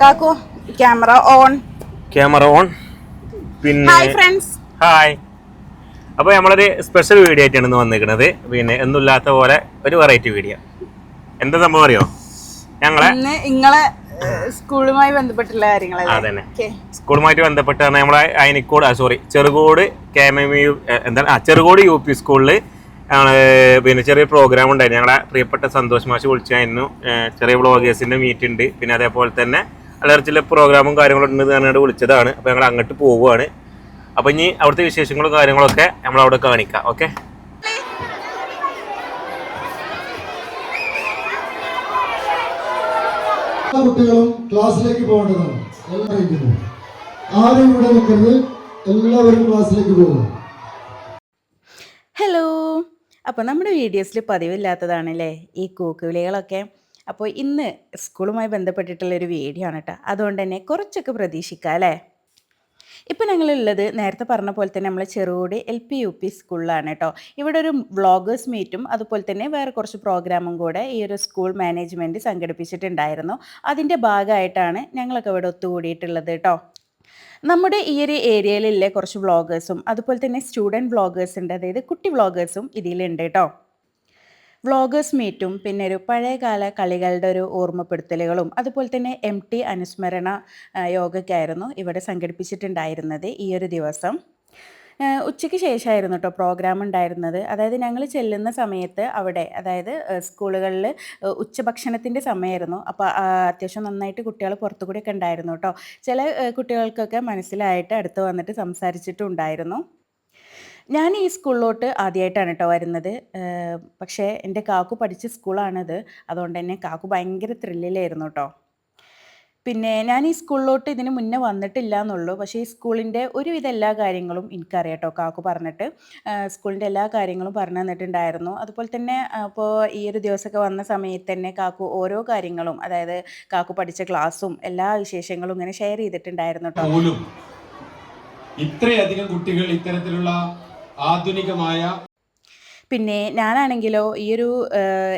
Kakku camera on. Camera on. പിന്നെ hi friends hi അപ്പോൾ നമ്മളൊരു സ്പെഷ്യൽ വീഡിയോ ആയിട്ടാണ് ഇന്ന് വന്നിരിക്കുന്നത്. പിന്നെ ഒന്നുമില്ലാത്ത പോലെ ഒരു വെറൈറ്റി വീഡിയോ എന്താ സംഭവം അറിയോ? ഞങ്ങളെ നിങ്ങളെ സ്കൂളുമായി ബന്ധപ്പെട്ടുള്ള കാര്യങ്ങളല്ലേ? അതന്നെ. സ്കൂളുമായിട്ട് ബന്ധപ്പെട്ടാണ് നമ്മളെ Ayanikode sorry Cherukode K M M U എന്താണ് ആ ചെറുകോട് യു പി സ്കൂളിൽ പിന്നെ ചെറിയ പ്രോഗ്രാം ഉണ്ടായിരുന്നു. ഞങ്ങളെ പ്രിയപ്പെട്ട സന്തോഷ് മാഷ് വിളിച്ചായിരുന്നു. ചെറിയ ബ്ലോഗേഴ്സിന്റെ മീറ്റ് ഉണ്ട്. പിന്നെ അതേപോലെ തന്നെ അല്ലറ ചില പ്രോഗ്രാമും കാര്യങ്ങളും ഉണ്ട് പറഞ്ഞിട്ട് വിളിച്ചതാണ്. അപ്പോൾ ഞങ്ങൾ അങ്ങോട്ട് പോവുകയാണ് അപ്പോൾ ഇനി അവിടുത്തെ വിശേഷങ്ങളും കാര്യങ്ങളൊക്കെ നമ്മൾ അവിടെ കാണിക്കാം ഓക്കെ കുട്ടികളും ക്ലാസ്സിലേക്ക് പോകേണ്ടതാണ്. എല്ലാം ആരും ഇവിടെ നിൽക്കരുത്. എല്ലാവരും ക്ലാസ്സിലേക്ക് പോകുക ഹലോ അപ്പോൾ നമ്മുടെ വീഡിയോസിൽ പതിവില്ലാത്തതാണല്ലേ? ഈ കൂക്കുവിളികളൊക്കെ അപ്പോൾ ഇന്ന് സ്കൂളുമായി ബന്ധപ്പെട്ടിട്ടുള്ള ഒരു വീഡിയോ ആണ് കേട്ടോ അതുകൊണ്ട് തന്നെ കുറച്ചൊക്കെ പ്രതീക്ഷിക്കാം അല്ലേ? ഇപ്പം ഞങ്ങളുള്ളത് നേരത്തെ പറഞ്ഞ പോലെ തന്നെ നമ്മൾ ചെറുകൂടി എൽ പി യു പി സ്കൂളിലാണ് കേട്ടോ ഇവിടെ ഒരു വ്ളോഗേഴ്സ് മീറ്റും അതുപോലെ തന്നെ വേറെ കുറച്ച് പ്രോഗ്രാമും കൂടെ ഈ ഒരു സ്കൂൾ മാനേജ്മെന്റ് സംഘടിപ്പിച്ചിട്ടുണ്ടായിരുന്നു. അതിന്റെ ഭാഗമായിട്ടാണ് ഞങ്ങളൊക്കെ ഇവിടെ ഒത്തുകൂടിയിട്ടുള്ളത് കേട്ടോ നമ്മുടെ ഈ ഒരു ഏരിയയിലുള്ള കുറച്ച് വ്ളോഗേഴ്സും അതുപോലെ തന്നെ സ്റ്റുഡന്റ് വ്ളോഗേഴ്സ് ഉണ്ട്. അതായത് കുട്ടി വ്ളോഗേഴ്സും ഇതിലുണ്ട് കേട്ടോ വ്ളോഗേഴ്സ് മീറ്റും പിന്നെ ഒരു പഴയകാല കളികളുടെ ഒരു ഓർമ്മപ്പെടുത്തലുകളും അതുപോലെ തന്നെ എം ടി അനുസ്മരണ യോഗയ്ക്കായിരുന്നു ഇവിടെ സംഘടിപ്പിച്ചിട്ടുണ്ടായിരുന്നത് ഈ ഒരു ദിവസം. ഉച്ചയ്ക്ക് ശേഷമായിരുന്നു കേട്ടോ പ്രോഗ്രാം ഉണ്ടായിരുന്നത്. അതായത് ഞങ്ങൾ ചെല്ലുന്ന സമയത്ത് അവിടെ അതായത് സ്കൂളുകളിൽ ഉച്ചഭക്ഷണത്തിന്റെ സമയമായിരുന്നു. അപ്പോൾ അത്യാവശ്യം നന്നായിട്ട് കുട്ടികൾ പുറത്തു കൂടിയൊക്കെ ഉണ്ടായിരുന്നു കേട്ടോ ചില കുട്ടികൾക്കൊക്കെ മനസ്സിലായിട്ട് അടുത്ത് വന്നിട്ട് സംസാരിച്ചിട്ടുണ്ടായിരുന്നു. ഞാൻ ഈ സ്കൂളിലോട്ട് ആദ്യമായിട്ടാണ് കേട്ടോ വരുന്നത്. പക്ഷേ എന്റെ കാക്കു പഠിച്ച സ്കൂളാണത്. അതുകൊണ്ട് തന്നെ കാക്കു ഭയങ്കര ത്രില്ലിലായിരുന്നു കേട്ടോ. പിന്നെ ഞാൻ ഈ സ്കൂളിലോട്ട് ഇതിന് മുന്നേ വന്നിട്ടില്ല എന്നുള്ളൂ പക്ഷേ ഈ സ്കൂളിന്റെ ഒരുവിധ എല്ലാ കാര്യങ്ങളും എനിക്കറിയാം കേട്ടോ കാക്കു പറഞ്ഞിട്ട്. സ്കൂളിന്റെ എല്ലാ കാര്യങ്ങളും പറഞ്ഞു തന്നിട്ടുണ്ടായിരുന്നു. അതുപോലെ തന്നെ അപ്പോൾ ഈ ഒരു ദിവസമൊക്കെ വന്ന സമയത്ത് തന്നെ കാക്കു ഓരോ കാര്യങ്ങളും അതായത് കാക്കു പഠിച്ച ക്ലാസ്സും എല്ലാ വിശേഷങ്ങളും ഇങ്ങനെ ഷെയർ ചെയ്തിട്ടുണ്ടായിരുന്നു കേട്ടോ. ഇത്രയധികം കുട്ടികൾ ഇത്തരത്തിലുള്ള ആധുനികമായ പിന്നെ ഞാനാണെങ്കിലോ ഈ ഒരു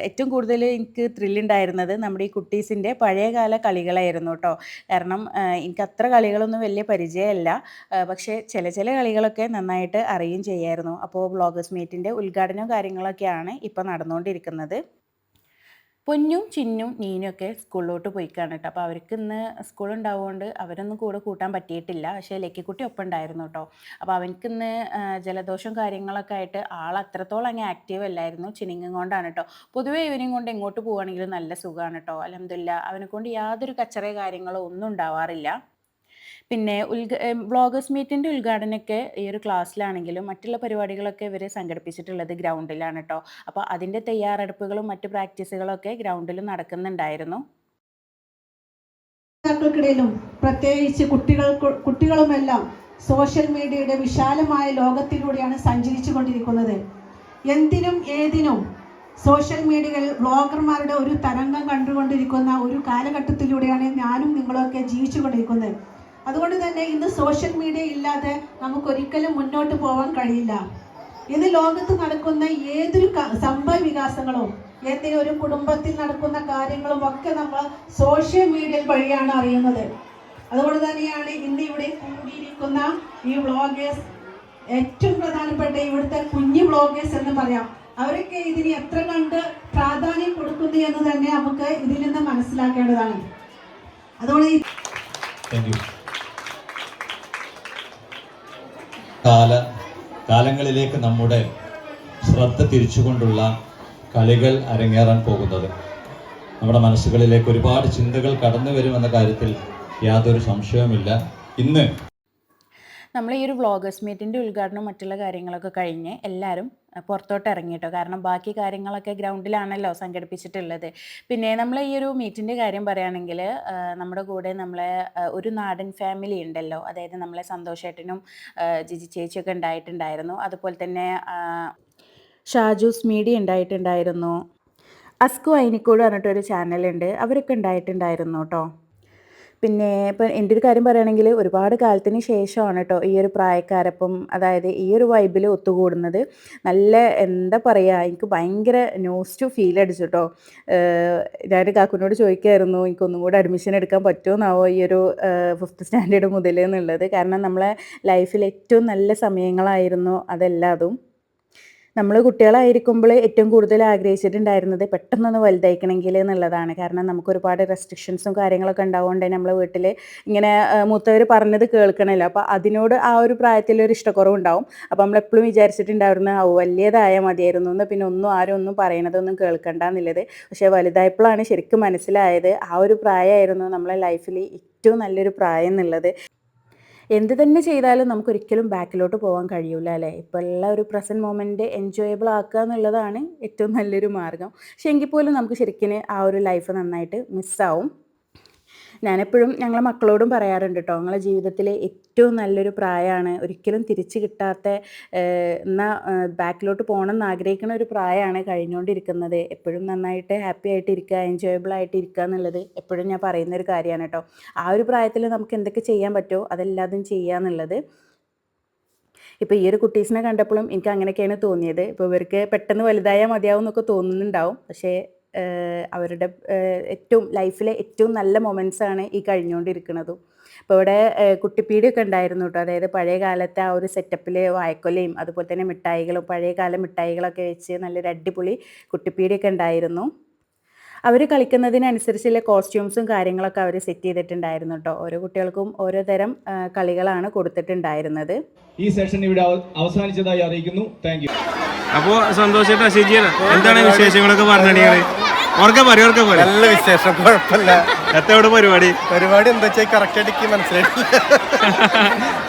ഏറ്റവും കൂടുതൽ എനിക്ക് ത്രില്ലുണ്ടായിരുന്നത് നമ്മുടെ ഈ കുട്ടീസിന്റെ പഴയകാല കളികളായിരുന്നു കേട്ടോ. കാരണം എനിക്ക് അത്ര കളികളൊന്നും വലിയ പരിചയമല്ല. പക്ഷേ ചില ചില കളികളൊക്കെ നന്നായിട്ട് അറിയുകയും ചെയ്യായിരുന്നു. അപ്പോൾ ബ്ലോഗേഴ്സ് മീറ്റിന്റെ ഉദ്ഘാടനവും കാര്യങ്ങളൊക്കെയാണ് ഇപ്പോൾ നടന്നുകൊണ്ടിരിക്കുന്നത്. പൊന്നും ചിന്നും നീനും ഒക്കെ സ്കൂളിലോട്ട് പോയിക്കാണ് കേട്ടോ. അപ്പോൾ അവർക്ക് ഇന്ന് സ്കൂൾ ഉണ്ടാവുകൊണ്ട് അവരൊന്നും കൂടെ കൂട്ടാൻ പറ്റിയിട്ടില്ല. പക്ഷേ ലക്കിക്കുട്ടി ഒപ്പം ഉണ്ടായിരുന്നു കേട്ടോ. അപ്പോൾ അവനക്ക് ഇന്ന് ആ, ജലദോഷം കാര്യങ്ങളൊക്കെ ആയിട്ട് ആൾ അത്രത്തോളം അങ്ങ് ആക്റ്റീവ് അല്ലായിരുന്നു. ചിനിങ്ങും കൊണ്ടാണ് കേട്ടോ. പൊതുവേ ഇവനും കൊണ്ട് എങ്ങോട്ട് പോവുകയാണെങ്കിലും നല്ല സുഖമാണ് കേട്ടോ. അലഹമില്ല അവനെ കൊണ്ട് യാതൊരു കച്ചറ കാര്യങ്ങളോ ഒന്നും ഉണ്ടാവാറില്ല. പിന്നെ ഉദ്ഘ ബ്ലോഗേഴ്സ് മീറ്റിന്റെ ഉദ്ഘാടനമൊക്കെ ഈ ഒരു ക്ലാസ്സിലാണെങ്കിലും മറ്റുള്ള പരിപാടികളൊക്കെ ഇവർ സംഘടിപ്പിച്ചിട്ടുള്ളത് ഗ്രൗണ്ടിലാണ് കേട്ടോ അപ്പോൾ അതിന്റെ തയ്യാറെടുപ്പുകളും മറ്റു പ്രാക്ടീസുകളൊക്കെ ഗ്രൗണ്ടിൽ നടക്കുന്നുണ്ടായിരുന്നു. രക്ഷിതാക്കൾക്കിടയിലും പ്രത്യേകിച്ച് കുട്ടികൾ കുട്ടികളുമെല്ലാം സോഷ്യൽ മീഡിയയുടെ വിശാലമായ ലോകത്തിലൂടെയാണ് സഞ്ചരിച്ചു കൊണ്ടിരിക്കുന്നത് എന്തിനും ഏതിനും സോഷ്യൽ മീഡിയകളിൽ ബ്ലോഗർമാരുടെ ഒരു തരംഗം കണ്ടുകൊണ്ടിരിക്കുന്ന ഒരു കാലഘട്ടത്തിലൂടെയാണ് ഞാനും നിങ്ങളൊക്കെ ജീവിച്ചു കൊണ്ടിരിക്കുന്നത് അതുകൊണ്ട് തന്നെ ഇന്ന് സോഷ്യൽ മീഡിയ ഇല്ലാതെ നമുക്കൊരിക്കലും മുന്നോട്ട് പോകാൻ കഴിയില്ല. ഇന്ന് ലോകത്ത് നടക്കുന്ന ഏതൊരു സംഭവ വികാസങ്ങളും ഏതെങ്കിലും ഒരു കുടുംബത്തിൽ നടക്കുന്ന കാര്യങ്ങളും ഒക്കെ നമ്മൾ സോഷ്യൽ മീഡിയ വഴിയാണ് അറിയുന്നത്. അതുകൊണ്ട് തന്നെയാണ് ഇന്ന് ഇവിടെ കൂടിയിരിക്കുന്ന ഈ വ്ളോഗേഴ്സ് ഏറ്റവും പ്രധാനപ്പെട്ട ഇവിടുത്തെ കുഞ്ഞു വ്ളോഗേഴ്സ് എന്ന് പറയാം. അവരൊക്കെ ഇതിന് എത്ര കണ്ട് പ്രാധാന്യം കൊടുക്കുന്നു എന്ന് തന്നെ നമുക്ക് ഇതിൽ നിന്ന് മനസ്സിലാക്കേണ്ടതാണ്. അതുകൊണ്ട് കാല കാലങ്ങളിലേക്ക് നമ്മുടെ ശ്രദ്ധ തിരിച്ചുകൊണ്ടുള്ള കളികൾ അരങ്ങേറാൻ പോകുന്നത്. നമ്മുടെ മനസ്സുകളിലേക്ക് ഒരുപാട് ചിന്തകൾ കടന്നു വരുമെന്ന കാര്യത്തിൽ യാതൊരു സംശയവുമില്ല. ഇന്ന് നമ്മൾ ഈ ഒരു വ്ളോഗേഴ്സ് മീറ്റിന്റെ ഉദ്ഘാടനം മറ്റുള്ള കാര്യങ്ങളൊക്കെ കഴിഞ്ഞ് എല്ലാവരും പുറത്തോട്ട് ഇറങ്ങിയിട്ടോ കാരണം ബാക്കി കാര്യങ്ങളൊക്കെ ഗ്രൗണ്ടിലാണല്ലോ സംഘടിപ്പിച്ചിട്ടുള്ളത്. പിന്നെ നമ്മൾ ഈ ഒരു മീറ്റിന്റെ കാര്യം പറയുകയാണെങ്കിൽ നമ്മുടെ കൂടെ നമ്മളെ ഒരു നാടൻ ഫാമിലി ഉണ്ടല്ലോ. അതായത് നമ്മളെ സന്തോഷേട്ടനും ജിജി ചേച്ചിയൊക്കെ ഉണ്ടായിട്ടുണ്ടായിരുന്നു. അതുപോലെ തന്നെ ഷാജൂസ് മീഡിയ ഉണ്ടായിട്ടുണ്ടായിരുന്നു. അസ്കു അയിനിക്കോട് പറഞ്ഞിട്ടൊരു ചാനലുണ്ട് അവരൊക്കെ ഉണ്ടായിട്ടുണ്ടായിരുന്നു കേട്ടോ പിന്നെ ഇപ്പം എന്റെ ഒരു കാര്യം പറയുകയാണെങ്കിൽ ഒരുപാട് കാലത്തിന് ശേഷമാണ് കേട്ടോ ഈ ഒരു പ്രായക്കാരപ്പം അതായത് ഈ ഒരു വൈബിൽ ഒത്തുകൂടുന്നത്. നല്ല എന്താ പറയുക എനിക്ക് ഭയങ്കര ടു ഫീൽ അടിച്ചു കേട്ടോ ഞാൻ കാക്കുനോട് ചോദിക്കായിരുന്നു എനിക്കൊന്നും കൂടെ അഡ്മിഷൻ എടുക്കാൻ പറ്റുമെന്നാവോ ഈ ഒരു ഫിഫ്ത്ത് സ്റ്റാൻഡേർഡ് മുതൽ എന്നുള്ളത്? കാരണം നമ്മളെ ലൈഫിൽ ഏറ്റവും നല്ല സമയങ്ങളായിരുന്നു അതെല്ലാതും. നമ്മൾ കുട്ടികളായിരിക്കുമ്പോൾ ഏറ്റവും കൂടുതൽ ആഗ്രഹിച്ചിട്ടുണ്ടായിരുന്നത് പെട്ടെന്നൊന്ന് വലുതായിക്കണമെങ്കിൽ എന്നുള്ളതാണ്. കാരണം നമുക്ക് ഒരുപാട് റെസ്ട്രിക്ഷൻസും കാര്യങ്ങളൊക്കെ ഉണ്ടാവുകൊണ്ട് നമ്മളെ വീട്ടിൽ ഇങ്ങനെ മൂത്തവർ പറഞ്ഞത് കേൾക്കണമല്ലോ അപ്പോൾ അതിനോട് ആ ഒരു പ്രായത്തിൽ ഒരു ഇഷ്ടക്കുറവുണ്ടാവും. അപ്പോൾ നമ്മൾ എപ്പോഴും വിചാരിച്ചിട്ടുണ്ടായിരുന്നു ഓ വലിയതായ മതിയായിരുന്നു എന്ന്. പിന്നെ ഒന്നും ആരും ഒന്നും പറയണതൊന്നും കേൾക്കണ്ട എന്നുള്ളത്. പക്ഷേ വലുതായപ്പോഴാണ് ശരിക്കും മനസ്സിലായത് ആ ഒരു പ്രായമായിരുന്നു നമ്മളെ ലൈഫിൽ ഏറ്റവും നല്ലൊരു പ്രായം എന്നുള്ളത്. എന്ത് തന്നെ ചെയ്താലും നമുക്കൊരിക്കലും ബാക്കിലോട്ട് പോകാൻ കഴിയില്ല അല്ലേ? ഇപ്പോൾ ഉള്ള ഒരു പ്രസന്റ് മൊമെന്റ് എൻജോയബിൾ ആക്കുക എന്നുള്ളതാണ് ഏറ്റവും നല്ലൊരു മാർഗം. പക്ഷേ എങ്കിൽ പോലും നമുക്ക് ശരിക്കും ആ ഒരു ലൈഫ് നന്നായിട്ട് മിസ്സാവും ഞാനെപ്പോഴും ഞങ്ങളെ മക്കളോടും പറയാറുണ്ട് കേട്ടോ ഞങ്ങളെ ജീവിതത്തിലെ ഏറ്റവും നല്ലൊരു പ്രായമാണ് ഒരിക്കലും തിരിച്ചു കിട്ടാത്ത എന്നാൽ ബാക്കിലോട്ട് പോകണം എന്ന് ആഗ്രഹിക്കുന്ന ഒരു പ്രായമാണ് കഴിഞ്ഞുകൊണ്ടിരിക്കുന്നത്. എപ്പോഴും നന്നായിട്ട് ഹാപ്പി ആയിട്ട് ഇരിക്കുക എൻജോയബിൾ ആയിട്ട് ഇരിക്കുക എന്നുള്ളത് എപ്പോഴും ഞാൻ പറയുന്ന ഒരു കാര്യമാണ് കേട്ടോ ആ ഒരു പ്രായത്തിൽ നമുക്ക് എന്തൊക്കെ ചെയ്യാൻ പറ്റുമോ അതെല്ലാതും ചെയ്യുക എന്നുള്ളത്. ഇപ്പോൾ ഈ ഒരു കുട്ടീസിനെ കണ്ടപ്പോഴും എനിക്ക് അങ്ങനെയൊക്കെയാണ് തോന്നിയത്. ഇപ്പോൾ ഇവർക്ക് പെട്ടെന്ന് വലുതായാൽ മതിയാവും എന്നൊക്കെ തോന്നുന്നുണ്ടാവും. പക്ഷേ അവരുടെ ഏറ്റവും ലൈഫിലെ ഏറ്റവും നല്ല മൊമെന്റ്സ് ആണ് ഈ കഴിഞ്ഞുകൊണ്ടിരിക്കുന്നതും. ഇപ്പോൾ ഇവിടെ കുട്ടിപ്പീടിയൊക്കെ ഉണ്ടായിരുന്നു കേട്ടോ. അതായത് പഴയ കാലത്തെ ആ ഒരു സെറ്റപ്പിൽ വായക്കൊലയും അതുപോലെ തന്നെ മിഠായികളും പഴയ കാല മിഠായികളൊക്കെ വെച്ച് നല്ലൊരു അടിപൊളി കുട്ടിപ്പീടിയൊക്കെ ഉണ്ടായിരുന്നു. അവർ കളിക്കുന്നതിനനുസരിച്ചുള്ള കോസ്റ്റ്യൂംസും കാര്യങ്ങളൊക്കെ അവർ സെറ്റ് ചെയ്തിട്ടുണ്ടായിരുന്നു കേട്ടോ. ഓരോ കുട്ടികൾക്കും ഓരോ തരം കളികളാണ് കൊടുത്തിട്ടുണ്ടായിരുന്നത്. ഈ സെഷൻ ഇവിടെ അവ- അവസാനിച്ചതായി അറിയിക്കുന്നു. താങ്ക് അപ്പോ സന്തോഷേട്ടാ ശരിയാണ് എന്താണ് വിശേഷങ്ങളൊക്കെ പറഞ്ഞിട്ടുണ്ടെങ്കിൽ ഓർക്കെ പറയും ഓർക്കെ പറയും. നല്ല വിശേഷം കുഴപ്പമില്ല. എത്തവിടെ പരിപാടി? പരിപാടി എന്താ വെച്ചാൽ കറക്റ്റ് ആയിട്ട് മനസ്സിലായില്ല മനസ്സിലായിട്ടില്ല.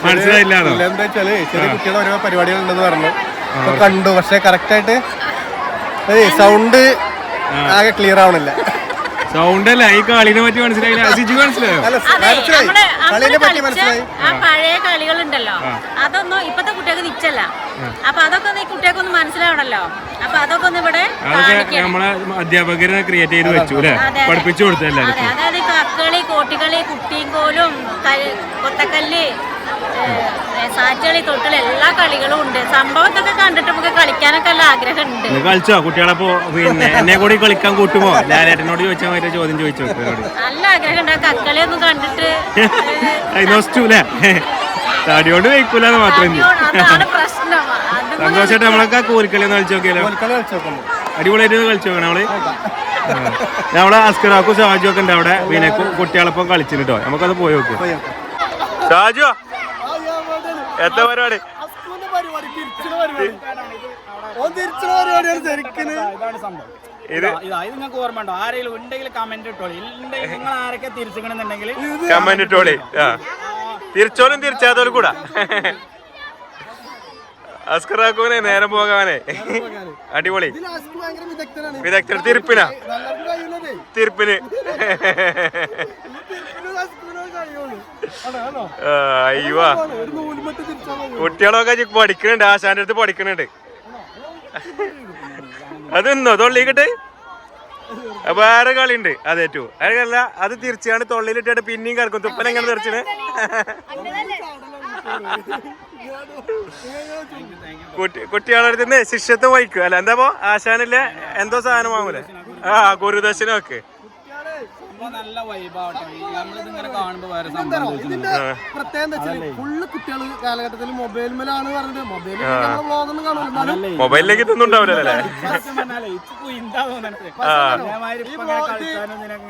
മനസ്സിലായില്ലാണോ എന്താ വെച്ചാൽ ചെറിയ കുട്ടികളെ ഓരോ പരിപാടികൾ ഉണ്ടെന്ന് പറഞ്ഞു അപ്പൊ കണ്ടു പക്ഷെ കറക്റ്റ് ആയിട്ട് സൗണ്ട് ആകെ ക്ലിയർ ആവണില്ല. സൗണ്ട് അല്ല ഈ കളിനെ പറ്റി മനസ്സിലായില്ല. സിജു മനസ്സിലായോ? ആ പഴയ കളികളുണ്ടല്ലോ. അതൊന്നും ഇപ്പത്തെ കുട്ടികൾക്ക് നിച്ചല്ല അപ്പൊ അതൊക്കെ ഒന്ന് ഈ കുട്ടികൾക്ക് ഒന്ന് മനസ്സിലാവണല്ലോ. അപ്പൊ അതൊക്കെ ഒന്ന് ഇവിടെ നമ്മളെ അധ്യാപകരെ ക്രിയേറ്റ് ചെയ്ത് വെച്ചു അല്ലേ. പഠിപ്പിച്ചു കൊടുത്തല്ലേ അതായത് കക്കളി കോട്ടിക്കളി കുട്ടിയും കോലും കൊത്തക്കല്ല് സാറ്റുകളി എല്ലാ കളികളും ഉണ്ട്. സംഭവത്തൊക്കെ കണ്ടിട്ട് നമുക്ക് കളിക്കാനൊക്കെ നല്ല ആഗ്രഹമുണ്ട്. ഇത് കളിച്ചോ? കുട്ടികളപ്പോ പിന്നെ എന്നെ കൂടി കളിക്കാൻ കൂട്ടുമോ? ലാലേട്ടനോട് ചോദിച്ചാൽ മറ്റേ ചോദ്യം ചോദിച്ചു നല്ല ആഗ്രഹമുണ്ട്. ആ കക്കളി ഒന്ന് കണ്ടിട്ട് തടിയോണ്ട് വെക്കൂലെന്ന് മാത്രം സന്തോഷമായിട്ട് നമ്മളൊക്കെ കോലിക്കളി ഒന്ന് കളിച്ചു നോക്കിയാലോ അടിപൊളിയായിട്ട് കളിച്ചു നോക്കണം നമ്മൾ. നമ്മളെ അസ്കറാക്കും ഷാജു ഒക്കെ ഉണ്ട് അവിടെ. പിന്നെ കുട്ടികളൊപ്പം കളിച്ചിട്ടോ നമുക്കത് പോയി നോക്കും. ഷാജു എത്ര പരിപാടി? ഇത്? നിങ്ങൾക്ക് ഓർമ്മ ഉണ്ടോ ആരെങ്കിലും ഉണ്ടെങ്കിൽ കമന്റ് ഇട്ടോളി. നിങ്ങൾ ആരൊക്കെ തിരിച്ചിക്കണെന്നുണ്ടെങ്കിൽ കമന്റ് ഇട്ടോളി. ആ. തിരിച്ചോലും തിരിച്ചാത്തോലും കൂടാ. അസ്കറാക്കുവിനെ നേരം പോകാനെ അടിപൊളി. വിദഗ്ധർ തിരുപ്പിനാ. തിരുപ്പിന്. അയ്യോ. കുട്ടികളൊക്കെ പഠിക്കണുണ്ട് ആശാന്റെ അടുത്ത് പഠിക്കണുണ്ട്. അതെന്നോ തൊള്ളിക്കിട്ട് വേറെ കളിയുണ്ട്. അതേറ്റു അതല്ല അത് തിരിച്ചാണ് തൊള്ളിയിലിട്ടിട്ട് പിന്നെയും കിടക്കും തുപ്പൻ എങ്ങനെ തെറിച്ചിന് കുട്ടി കുട്ടികളുടെ അടുത്ത് നിന്ന് ശിഷ്യത്വം വഹിക്കും അല്ല എന്താ ആശാനില്ല? എന്തോ സാധനം വാങ്ങൂലേ? ആ ഗുരുദർശനമൊക്കെ. നല്ല വൈബാവട്ടെ നമ്മളിത് ഇങ്ങനെ കാണുമ്പോ വേറെ സംഭവം ഇതിന്റെ പ്രത്യേകത എന്താ വെച്ചാൽ ഫുള്ള് കുട്ടികൾ കാലഘട്ടത്തിൽ മൊബൈൽ മേലാണ് പറഞ്ഞത്. മൊബൈൽ വ്ളോഗൊന്നും കാണുമല്ലോ മൊബൈലിലേക്ക് ഇതൊന്നും ഉണ്ടാവില്ലല്ലേ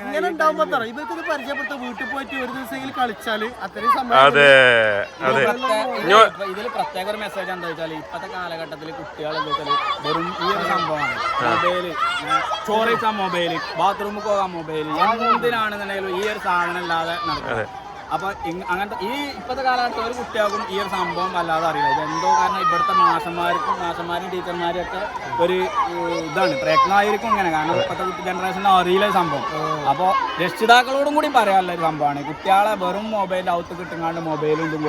ഇങ്ങനെ ഉണ്ടാവുമ്പോ തറ ഇവർക്ക് ഇത് പരിചയപ്പെടുത്ത വീട്ടിൽ പോയിട്ട് ഒരു ദിവസമെങ്കിലും കളിച്ചാൽ അത്രയും സമയം അതെ അതെ. ഞോ- ഇതിൽ പ്രത്യേക ഒരു മെസ്സേജ് എന്താ വെച്ചാൽ ഇപ്പത്തെ കാലഘട്ടത്തിൽ കുട്ടികൾ എന്താ വെച്ചാൽ വെറും ഈ ഒരു സംഭവമാണ്. മൊബൈൽ ചോറ് കഴിച്ചാൽ മൊബൈൽ ബാത്റൂമിൽ പോകാൻ മൊബൈൽ എന്തിനാണെന്നുണ്ടെങ്കിലും ഈ ഒരു സാധനം ഇല്ലാതെ നടക്കുന്നത് അപ്പൊ ഇങ് അങ്ങനത്തെ ഈ ഇപ്പോഴത്തെ കാലഘട്ടത്തിൽ ഒരു കുട്ടികൾക്കും ഈ ഒരു സംഭവം വല്ലാതെ അറിയില്ല. ഇതെന്തോ കാരണം ഇവിടുത്തെ മാഷന്മാർക്കും മാഷന്മാരും ടീച്ചർമാരും ഒക്കെ ഒരു ഇതാണ്. പ്രയത്നമായിരിക്കും ഇങ്ങനെ. കാരണം ഇപ്പോഴത്തെ ജനറേഷൻ അറിയില്ല സംഭവം. അപ്പോൾ രക്ഷിതാക്കളോടും കൂടി പറയാനുള്ള ഒരു സംഭവമാണ്. കുട്ടികളെ വെറും മൊബൈൽ ഔത്ത് കിട്ടുങ്ങാണ്ട് മൊബൈലും ഇതും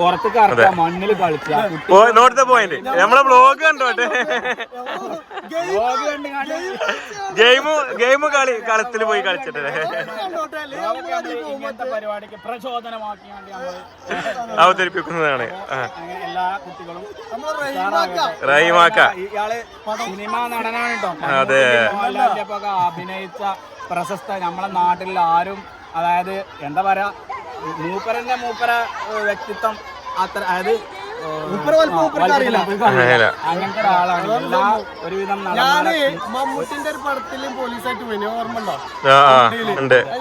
പുറത്തേക്ക് ഇറക്കുക മണ്ണിൽ കളിക്കുക കുട്ടി പോയിന്റ് നമ്മളെ ബ്ലോഗ് കണ്ടോട്ടെ ഗെയിം ഗെയിം കളി കളത്തിൽ പോയി കളിച്ചിട്ട്. പരിപാടിക്ക് പ്രചോദനമാക്കി അവതരിപ്പിക്കുന്നതാണ്. എല്ലാ കുട്ടികളും ഇയാൾ സിനിമ നടനാണ് കേട്ടോ അതെ. മോഹൻലാലിന്റെ അഭിനയിച്ച പ്രശസ്ത നമ്മളെ നാട്ടിൽ ആരും അതായത് എന്താ പറയാ മൂപ്പരന്റെ മൂപ്പര വ്യക്തിത്വം അത്ര അതായത് അങ്ങനത്തെ ഒരാളാണ്. എല്ലാ ഒരുവിധം ഞാൻ മമ്മൂട്ടിന്റെ ഒരു പടത്തിലും പോലീസായിട്ട് പോയി ഓർമ്മ ഉണ്ടോ?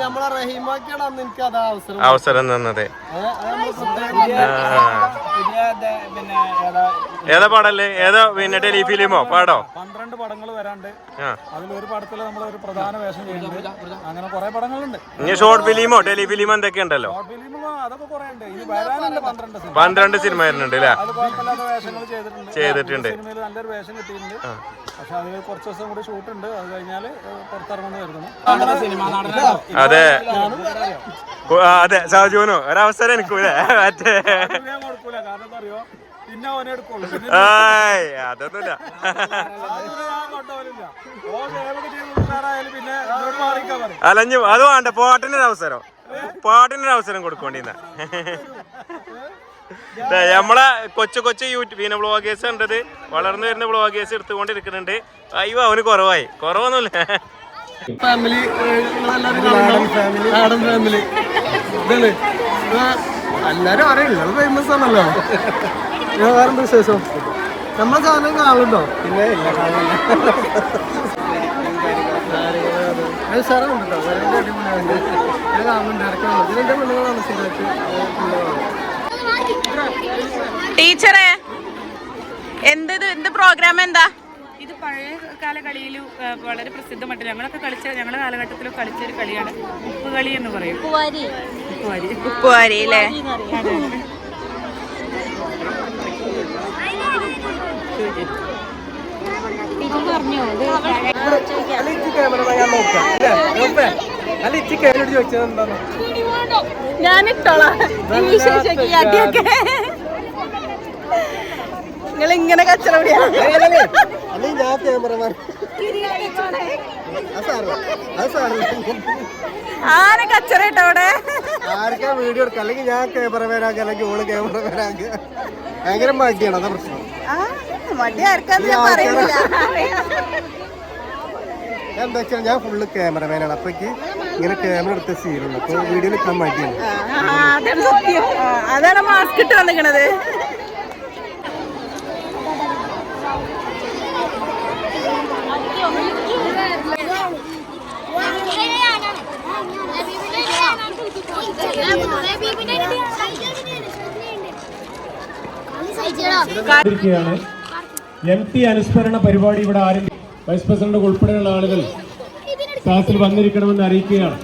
നമ്മളെ റഹീമാക്കിയാണ് അന്ന് എനിക്ക് അത് അവസരം അവസരം തന്നത്. ഏതാ പാടല്ലേ? ഏതാ പിന്നെ ടെലിഫിലിമോ പാടോ? പന്ത്രണ്ട് പടങ്ങൾ വരാണ്ട്. അതിലൊരു പടത്തിൽ നമ്മൾ ഒരു പ്രധാന വേഷം ചെയ്യുന്നുണ്ട്. അങ്ങനെ കുറെ പടങ്ങളുണ്ട്. ഇനി ഷോർട്ട് ഫിലിമോ? ടെലിഫിലിമോ എന്തൊക്കെ ഉണ്ടല്ലോ ഷോർട്ട് അതൊക്കെ പന്ത്രണ്ട് സിനിമ. വരുന്നുണ്ട് അല്ലേ? ചെയ്തിട്ടുണ്ട്. ചെയ്തിട്ടുണ്ട്. സിനിമയിൽ നല്ലൊരു വേഷം കിട്ടിയിട്ടുണ്ട്. പക്ഷെ അതിൽ കുറച്ച് ദിവസം കൂടി ഷൂട്ട് ഉണ്ട്. അത് അതെ. അതെ. സാജുവിനോ ഒരവസരം എനിക്കൂലേ മറ്റേ പിന്നെ ഓനെ എടുക്കുള്ളൂ. അതൊന്നുമില്ല. അലഞ്ഞു അത് വേണ്ട. പാട്ടിനൊരു അവസരം പാട്ടിനൊരു അവസരം കൊടുക്കേണ്ടിന്ന നമ്മളെ കൊച്ചു കൊച്ചു യൂട്യൂബ് പിന്നെ ബ്ലോഗേഴ്സ് കണ്ടത് വളർന്നു വരുന്ന ബ്ലോഗേഴ്സ് എടുത്തുകൊണ്ടിരിക്കുന്നുണ്ട്. അയ്യോ അവന് കുറവായി. കുറവൊന്നുമില്ല. ഫാമിലി ഫാമിലി എല്ലാരും അറിയില്ല ഫേമസ് ആണല്ലോ. ഞാൻ വേറെന്താ വിശേഷം? നമ്മളെ സാധനം കാണുന്നുണ്ടോ? പിന്നെ ഇല്ല കാണില്ല അത് സാറാണ് കേട്ടോ വളരെ അടിപൊളിയാണ് ഞാൻ കാണുന്നുണ്ട് ഇറക്കണം ഇതിലെന്റെ പെണ്ണുങ്ങളാണ് സ്ഥിരമായിട്ട് ടീച്ചറെ എന്ത് ഇത്? എന്ത് പ്രോഗ്രാം എന്താ? ഇത് പഴയ കാല കളിയിൽ വളരെ പ്രസിദ്ധമായിട്ട് ഞങ്ങളൊക്കെ കളിച്ച ഞങ്ങളുടെ കാലഘട്ടത്തിൽ കളിച്ച ഒരു കളിയാണ് ഉപ്പ് കളി എന്ന് പറയും. പൂവാരി ഉപ്പുവാരി ഉപ്പുവാരി അല്ലേ? ടീച്ചർ ഞാനിട്ടോളാം. നിങ്ങൾ ഇങ്ങനെ കച്ചറ അല്ലേ? ഞാൻ ക്യാമറമാൻ ആരെ കച്ചറ ഇട്ട അവിടെ? ആർക്കാ വീഡിയോ എടുക്കുക അല്ലെങ്കിൽ ഞാൻ ക്യാമറമാനാക്കുക അല്ലെങ്കിൽ ഓൾ ക്യാമറമാനാക്കുക ഭയങ്കര മടിയാണ് അതാ പ്രശ്നം. മടി ആർക്കാന്ന് ഞാൻ പറയുന്നില്ല. ഞാൻ എന്താ വെച്ചാൽ ഞാൻ ഫുള്ള് ക്യാമറമാനാണ് അപ്പൊക്ക് ഇങ്ങനെ ക്യാമറ എടുത്ത സീനുണ്ട് അപ്പൊ വീഡിയോ നിൽക്കാൻ മടിയാണ് ആ, അതാണ് സത്യം. അതാണ് മാസ്ക് ഇട്ട് വന്നിക്കണത്. ാണ് എം ടി അനുസ്മരണ പരിപാടി ഇവിടെ ആരും വൈസ് പ്രസിഡന്റ് ഉൾപ്പെടെയുള്ള ആളുകൾ ക്ലാസ്സിൽ വന്നിരിക്കണമെന്ന് അറിയിക്കുകയാണ്.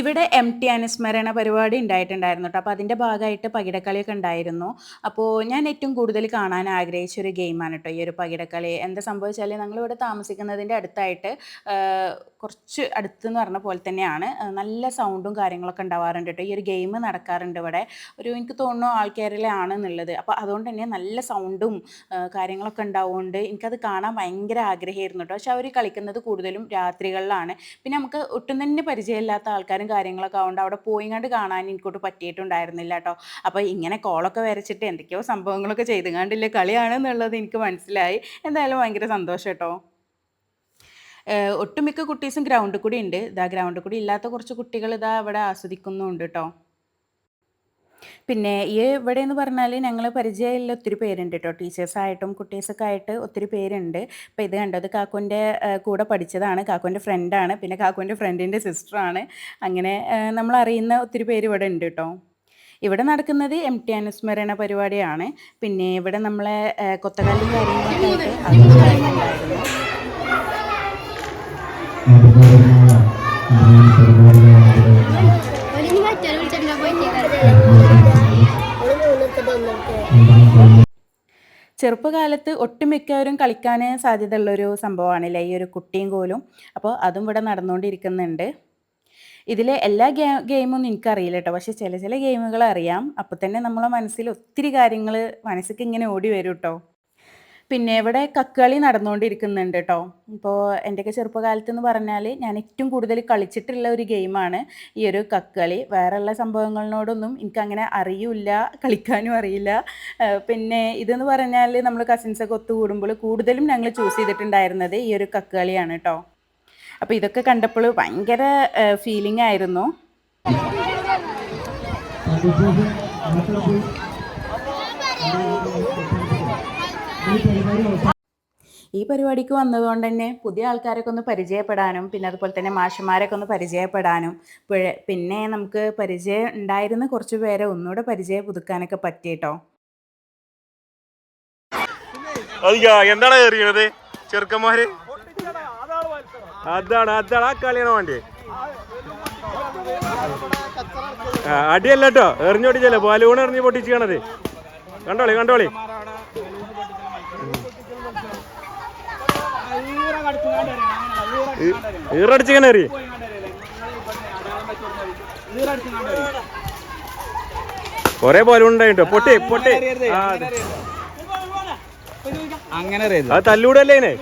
ഇവിടെ എം ടി അനുസ്മരണ പരിപാടി ഉണ്ടായിട്ടുണ്ടായിരുന്നു കേട്ടോ. അപ്പോൾ അതിന്റെ ഭാഗമായിട്ട് പകിടക്കളിയൊക്കെ ഉണ്ടായിരുന്നു. അപ്പോൾ ഞാൻ ഏറ്റവും കൂടുതൽ കാണാൻ ആഗ്രഹിച്ച ഒരു ഗെയിമാണ് കേട്ടോ ഈ ഒരു പകിടക്കളി. എന്താ സംഭവിച്ചാൽ ഞങ്ങളിവിടെ താമസിക്കുന്നതിന്റെ അടുത്തായിട്ട് കുറച്ച് അടുത്തെന്ന് പറഞ്ഞ പോലെ തന്നെയാണ്. നല്ല സൗണ്ടും കാര്യങ്ങളൊക്കെ ഉണ്ടാവാറുണ്ട് കേട്ടോ. ഈ ഒരു ഗെയിം നടക്കാറുണ്ട് ഇവിടെ. ഒരു എനിക്ക് തോന്നുന്നു ആൾക്കാരിലാണ് എന്നുള്ളത് അപ്പോൾ അതുകൊണ്ട് തന്നെ നല്ല സൗണ്ടും കാര്യങ്ങളൊക്കെ ഉണ്ടാവുകൊണ്ട് എനിക്കത് കാണാൻ ഭയങ്കര ആഗ്രഹമായിരുന്നു കേട്ടോ. പക്ഷെ അവർ കളിക്കുന്നത് കൂടുതലും രാത്രികളിലാണ്. പിന്നെ നമുക്ക് ഒട്ടും തന്നെ പരിചയമില്ലാത്ത ആൾക്കാരും കാര്യങ്ങളൊക്കെ ആവുകൊണ്ട് അവിടെ പോയി കണ്ട് കാണാൻ എനിക്കോട്ട് പറ്റിയിട്ടുണ്ടായിരുന്നില്ല കേട്ടോ. അപ്പോൾ ഇങ്ങനെ കോളൊക്കെ വരച്ചിട്ട് എന്തൊക്കെയോ സംഭവങ്ങളൊക്കെ ചെയ്തുകൊണ്ടില്ല കളിയാണെന്നുള്ളത് എനിക്ക് മനസ്സിലായി. എന്തായാലും ഭയങ്കര സന്തോഷം കേട്ടോ. ഒട്ടുമിക്ക കുട്ടീസും ഗ്രൗണ്ടിൽ കൂടി ഉണ്ട്. ഇതാ ഗ്രൗണ്ടിൽ കൂടി ഇല്ലാത്ത കുറച്ച് കുട്ടികൾ ഇതാ ഇവിടെ ആസ്വദിക്കുന്നുണ്ട് കേട്ടോ പിന്നെ ഈ ഇവിടെ എന്ന് പറഞ്ഞാൽ ഞങ്ങൾ പരിചയമുള്ള ഒത്തിരി പേരുണ്ട് കേട്ടോ ടീച്ചേഴ്സായിട്ടും കുട്ടീസൊക്കെ ആയിട്ട് ഒത്തിരി പേരുണ്ട്. അപ്പോൾ ഇത് കണ്ടത് കാക്കുന്റെ കൂടെ പഠിച്ചതാണ്. കാക്കുന്റെ ഫ്രണ്ടാണ് പിന്നെ കാക്കുന്റെ ഫ്രണ്ടിന്റെ സിസ്റ്ററാണ് അങ്ങനെ നമ്മൾ അറിയുന്ന ഒത്തിരി പേര് ഇവിടെ ഉണ്ട് കേട്ടോ ഇവിടെ നടക്കുന്നത് എം ടി അനുസ്മരണ പരിപാടിയാണ്. പിന്നെ ഇവിടെ നമ്മളെ കൊത്തകാലും കാര്യങ്ങളൊക്കെ ആയിട്ട് ചെറുപ്പകാലത്ത് ഒട്ടുമിക്കവരും കളിക്കാൻ സാധ്യതയുള്ളൊരു സംഭവമാണല്ലേ? ഈ ഒരു കുട്ടിയും കോലും. അപ്പോൾ അതും ഇവിടെ നടന്നുകൊണ്ടിരിക്കുന്നുണ്ട്. ഇതിലെ എല്ലാ ഗെ ഗെയിമൊന്നും എനിക്കറിയില്ല കേട്ടോ പക്ഷേ ചില ചില ഗെയിമുകൾ അറിയാം അപ്പോൾ തന്നെ നമ്മളെ മനസ്സിൽ ഒത്തിരി കാര്യങ്ങൾ മനസ്സിലേക്ക് ഇങ്ങനെ ഓടി വരും കേട്ടോ പിന്നെ ഇവിടെ കക്കുകളി നടന്നുകൊണ്ടിരിക്കുന്നുണ്ട് കേട്ടോ ഇപ്പോൾ എന്റെയൊക്കെ ചെറുപ്പകാലത്ത് എന്ന് പറഞ്ഞാൽ ഞാൻ ഏറ്റവും കൂടുതൽ കളിച്ചിട്ടുള്ള ഒരു ഗെയിമാണ് ഈ ഒരു കക്കുകളി. വേറെയുള്ള സംഭവങ്ങളിനോടൊന്നും എനിക്കങ്ങനെ അറിയില്ല കളിക്കാനും അറിയില്ല. പിന്നെ ഇതെന്ന് പറഞ്ഞാൽ നമ്മൾ കസിൻസൊക്കെ ഒത്തുകൂടുമ്പോൾ കൂടുതലും ഞങ്ങൾ ചൂസ് ചെയ്തിട്ടുണ്ടായിരുന്നത് ഈ ഒരു കക്കുകളിയാണ് കേട്ടോ അപ്പോൾ ഇതൊക്കെ കണ്ടപ്പോൾ ഭയങ്കര ഫീലിംഗ് ആയിരുന്നു. ഈ പരിപാടിക്ക് വന്നതുകൊണ്ട് തന്നെ പുതിയ ആൾക്കാരൊക്കെ ഒന്ന് പരിചയപ്പെടാനും പിന്നെ അതുപോലെ തന്നെ മാഷന്മാരൊക്കെ ഒന്ന് പരിചയപ്പെടാനും പിന്നെ നമുക്ക് പരിചയം ഉണ്ടായിരുന്ന കുറച്ച് പേരെ ഒന്നുകൂടെ പരിചയം പുതുക്കാനൊക്കെ പറ്റിയിട്ടോ? എന്താണ് എറിയണത് ചെറുക്കന്മാര്? അതാണ് അതാണ് ആ കളിയാണ് വേണ്ടേ. അടിയല്ലോ കേട്ടോ എറിഞ്ഞോടിച്ചല്ലേ ബലൂൺ എറിഞ്ഞ് പൊട്ടിച്ചാണത് കണ്ടോളി കണ്ടോളി. ഈറടിച്ചിങ്ങനെ എറി കൊറേ ബലൂൺ ഉണ്ടായിട്ടോ? പൊട്ടി പൊട്ടി. അങ്ങനെ അത്. തല്ലൂടല്ലേ ഇതിനെ?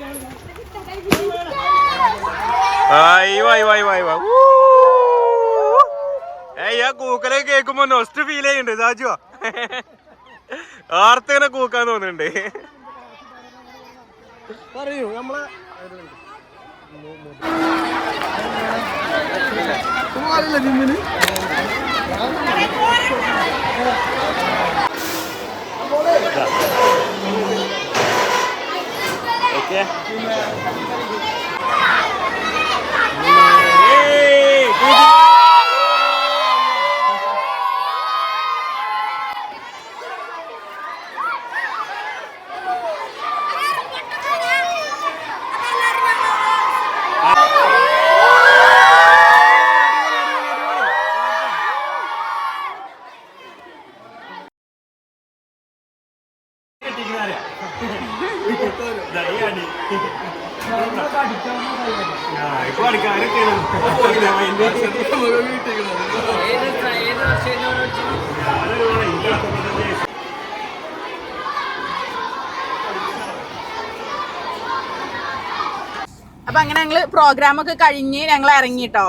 കൂക്കലെ കേൾക്കുമ്പോ നൊസ്റ്റ് ഫീൽ ചെയ്യുന്നുണ്ട് സാജുവാ. ആർത്തിങ്ങനെ കൂക്കാൻ തോന്നുന്നുണ്ട്. പറയൂ നമ്മളെ तुम्हाला आलेलं मी ओके അപ്പം അങ്ങനെ ഞങ്ങൾ പ്രോഗ്രാം ഒക്കെ കഴിഞ്ഞ് ഞങ്ങൾ ഇറങ്ങിട്ടോ.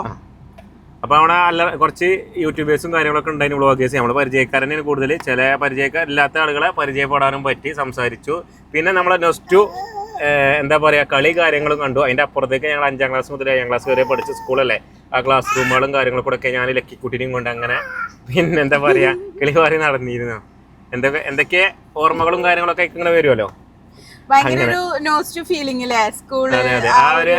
അപ്പൊ അവിടെ അല്ല കുറച്ച് യൂട്യൂബേഴ്സും കാര്യങ്ങളൊക്കെ ഉണ്ടായിരുന്നു വ്ളോഗേഴ്സ് നമ്മൾ പരിചയക്കാരനാണ് കൂടുതൽ ചില പരിചയക്കാരില്ലാത്ത ആളുകളെ പരിചയപ്പെടാനും പറ്റി സംസാരിച്ചു. പിന്നെ നമ്മളെ നെസ്റ്റു എന്താ പറയാ കളി കാര്യങ്ങളും കണ്ടു. അതിന്റെ അപ്പുറത്തേക്ക് ഞങ്ങൾ അഞ്ചാം ക്ലാസ് മുതൽ ഏഴാം ക്ലാസ് വരെ പഠിച്ച സ്കൂളല്ലേ ആ ക്ലാസ് റൂമുകളും കാര്യങ്ങളും കൂടെ ഞാൻ ലക്കിക്കുട്ടിനെയും കൊണ്ട് അങ്ങനെ പിന്നെ എന്താ കളി കിളിവാരി നടന്നിരുന്നു. എന്തൊക്കെ എന്തൊക്കെ ഓർമ്മകളും കാര്യങ്ങളൊക്കെ ഇങ്ങനെ വരുമല്ലോ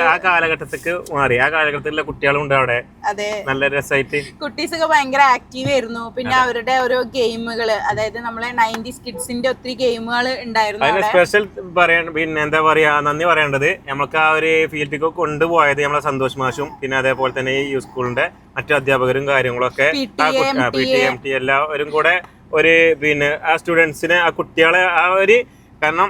ആ കാലഘട്ടത്തേക്ക് മാറി. ആ കാലഘട്ടത്തിലെ കുട്ടികളും ഉണ്ട് അവിടെ. അതെ. നല്ല രസമായിട്ട് കുട്ടീസൊക്കെ ഭയങ്കര ആക്റ്റീവ് ആയിരുന്നു. പിന്നെ അവരുടെ ഓരോ ഗെയിമുകൾ അതായത് നമ്മളെ നയന്റീസ് കിഡ്സിന്റെ ഒത്തിരി ഗെയിമുകൾ ഉണ്ടായിരുന്നു അതിന് സ്പെഷ്യൽ പറയാൻ പിന്നെ എന്താ പറയാ നന്ദി പറയേണ്ടത്. നമ്മൾക്ക് ആ ഒരു ഫീൽഡിലേക്ക് കൊണ്ടുപോയത് നമ്മളെ സന്തോഷ് മാഷും പിന്നെ അതേപോലെ തന്നെ ഈ യു സ്കൂളിന്റെ മറ്റു അധ്യാപകരും കാര്യങ്ങളൊക്കെ. ഒക്കെ പി ടി എം ടി എല്ലാവരും കൂടെ ഒരു പിന്നെ ആ സ്റ്റുഡൻസിനെ ആ കുട്ടികളെ ആ ഒരു കാരണം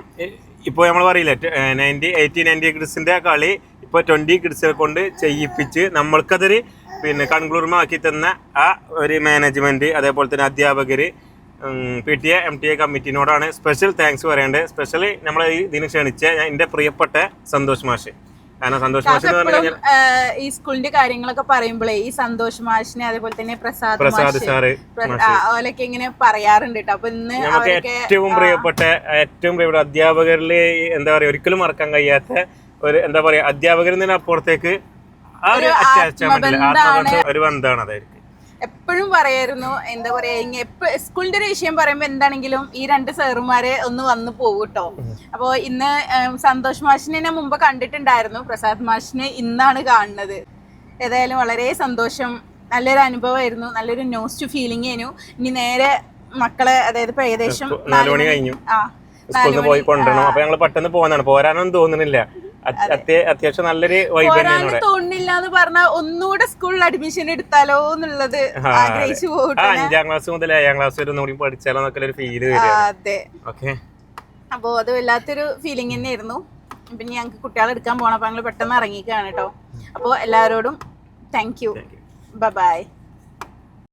ഇപ്പോൾ നമ്മൾ പറയില്ല നയന്റി എയ്റ്റി നയന്റി കിഡ്സിന്റെ കളി ഇപ്പോൾ ട്വന്റി കിഡ്സിനെ കൊണ്ട് ചെയ്യിപ്പിച്ച് നമ്മൾക്കതൊരു പിന്നെ കൺക്ലൂർമാക്കി തന്ന ആ ഒരു മാനേജ്മെന്റ് അതേപോലെ തന്നെ അധ്യാപകർ P T A M T A കമ്മിറ്റിനോടാണ് special thanks പറയേണ്ടത്. സ്പെഷ്യലി നമ്മളെ ഇതിന് ക്ഷണിച്ച എന്റെ പ്രിയപ്പെട്ട സന്തോഷ് മാഷ്. കാരണം സന്തോഷ് ഈ സ്കൂളിന്റെ കാര്യങ്ങളൊക്കെ പറയുമ്പോഴേ ഈ സന്തോഷ് മാഷിനെ അതേപോലെ തന്നെ പ്രസാദ് പ്രസാദ് സാറ് ഓലൊക്കെ ഇങ്ങനെ പറയാറുണ്ട് കേട്ടോ അപ്പൊ ഇന്ന് നമുക്ക് ഏറ്റവും പ്രിയപ്പെട്ട ഏറ്റവും പ്രിയപ്പെട്ട അധ്യാപകരിൽ എന്താ പറയാ ഒരിക്കലും മറക്കാൻ കഴിയാത്ത ഒരു എന്താ പറയാ അധ്യാപകരിൽ നിന്ന് അപ്പുറത്തേക്ക് ആ ഒരു അറ്റാച്ച്മെന്റ് ഒരു ബന്ധമാണ് അതായിരിക്കും. എപ്പോഴും പറയായിരുന്നു എന്താ പറയാ ഇങ്ങ എപ്പോ സ്കൂളിന്റെ ഒരു വിഷയം പറയുമ്പോ എന്താണെങ്കിലും ഈ രണ്ട് സാറുമാരെ ഒന്ന് വന്നു പോകും കേട്ടോ അപ്പോ ഇന്ന് സന്തോഷ് മാഷിനെ ഞാൻ മുമ്പ് കണ്ടിട്ടുണ്ടായിരുന്നു. പ്രസാദ് മാഷിനെ ഇന്നാണ് കാണുന്നത്. ഏതായാലും വളരെ സന്തോഷം നല്ലൊരു അനുഭവമായിരുന്നു. നല്ലൊരു നോസ്റ്റ് ഫീലിംഗ് ആയിരുന്നു. ഇനി നേരെ മക്കളെ അതായത് ഇപ്പൊ ഏകദേശം നാല് മണി കഴിഞ്ഞു. ആ സ്കൂളിൽ പോയി കൊണ്ടുവരണം. അപ്പൊ ഞങ്ങൾ പെട്ടെന്ന് പോകാനാണ് പോരാനൊന്നും തോന്നുന്നില്ല അത്യാവശ്യം നല്ലൊരു തോന്നില്ല എന്ന് പറഞ്ഞാൽ ഒന്നുകൂടെ സ്കൂളിൽ അഡ്മിഷൻ എടുത്താലോ എന്നുള്ളത് ആഗ്രഹിച്ചു പോകട്ടെ അഞ്ചാം ക്ലാസ് മുതൽ ഏഴാം ക്ലാസ് വരെ ഒന്നുകൂടി പഠിച്ചാലോ എന്നൊക്കെ ഒരു ഫീൽ അതെ. ഓക്കെ അപ്പോൾ അത് വല്ലാത്തൊരു ഫീലിംഗ് തന്നെയായിരുന്നു. പിന്നെ ഞങ്ങൾക്ക് കുട്ടികളെ എടുക്കാൻ പോകണം അപ്പോൾ ഞങ്ങൾ പെട്ടെന്ന് ഇറങ്ങിക്കാണ് കേട്ടോ അപ്പോൾ എല്ലാവരോടും താങ്ക് യു ബൈ